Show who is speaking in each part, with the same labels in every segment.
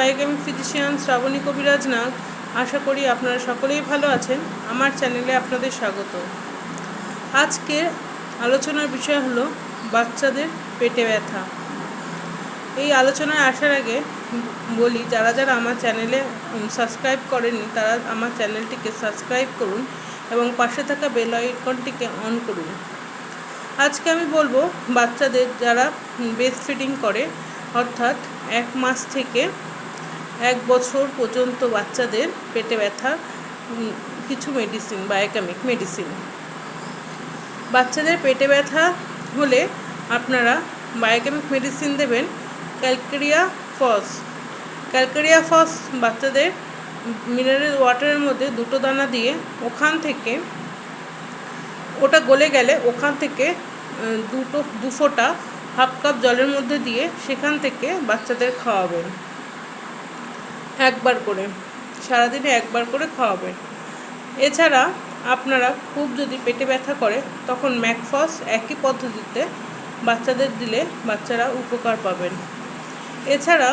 Speaker 1: Biochemic physician Shrabani কবিরাজ নাগ। আশা করি আপনারা সকলেই ভালো আছেন। আমার চ্যানেলে আপনাদের স্বাগত। আজকে আলোচনার বিষয় হলো বাচ্চাদের পেটে ব্যথা। এই আলোচনায় আসার আগে বলি, যারা যারা আমার চ্যানেলে সাবস্ক্রাইব করেননি, তারা আমার চ্যানেলটিকে সাবস্ক্রাইব করুন এবং পাশে থাকা বেল আইকনটিকে অন করুন। আজকে আমি বলব, বাচ্চাদের যারা বেস্ট ফিডিং করে, অর্থাৎ এক মাস থেকে এক বছর পর্যন্ত বাচ্চাদের পেটে ব্যথা কিছু মেডিসিন বায়োকেমিক মেডিসিন বাচ্চাদের পেটে ব্যথা হলে আপনারা বায়োকেমিক মেডিসিন দেবেন ক্যালকেরিয়া ফস ক্যালকেরিয়া ফস বাচ্চাদের মিনারেল ওয়াটারের মধ্যে দুটো দানা দিয়ে ওখান থেকে, ওটা গলে গেলে ওখান থেকে দুটো দু ফোঁটা হাফ কাপ জলের মধ্যে দিয়ে সেখান থেকে বাচ্চাদের খাওয়াবেন। একবার করে, সারাদিনে একবার করে খাওয়াবেন। এছাড়া আপনারা খুব যদি পেটে ব্যথা করে, তখন ম্যাকফস একই পদ্ধতিতে বাচ্চাদের দিলে বাচ্চারা উপকার পাবেন। এছাড়া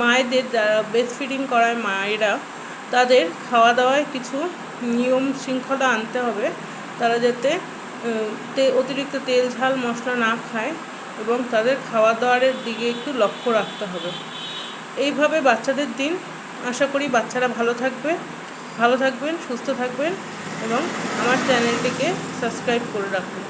Speaker 1: মায়েদের যারা বেস্ট ফিডিং করায় মায়েরা, তাদের খাওয়া দাওয়ায় কিছু নিয়ম শৃঙ্খলা আনতে হবে। তারা যাতে অতিরিক্ত তেল, ঝাল, মশলা না খায় এবং তাদের খাওয়া দাওয়ারের দিকে একটু লক্ষ্য রাখতে হবে। এইভাবে বাচ্চাদের দিন আশা করি বাচ্চারা ভালো থাকবে, ভালো থাকবেন, সুস্থ থাকবেন এবং আমার চ্যানেলটিকে সাবস্ক্রাইব করে রাখুন।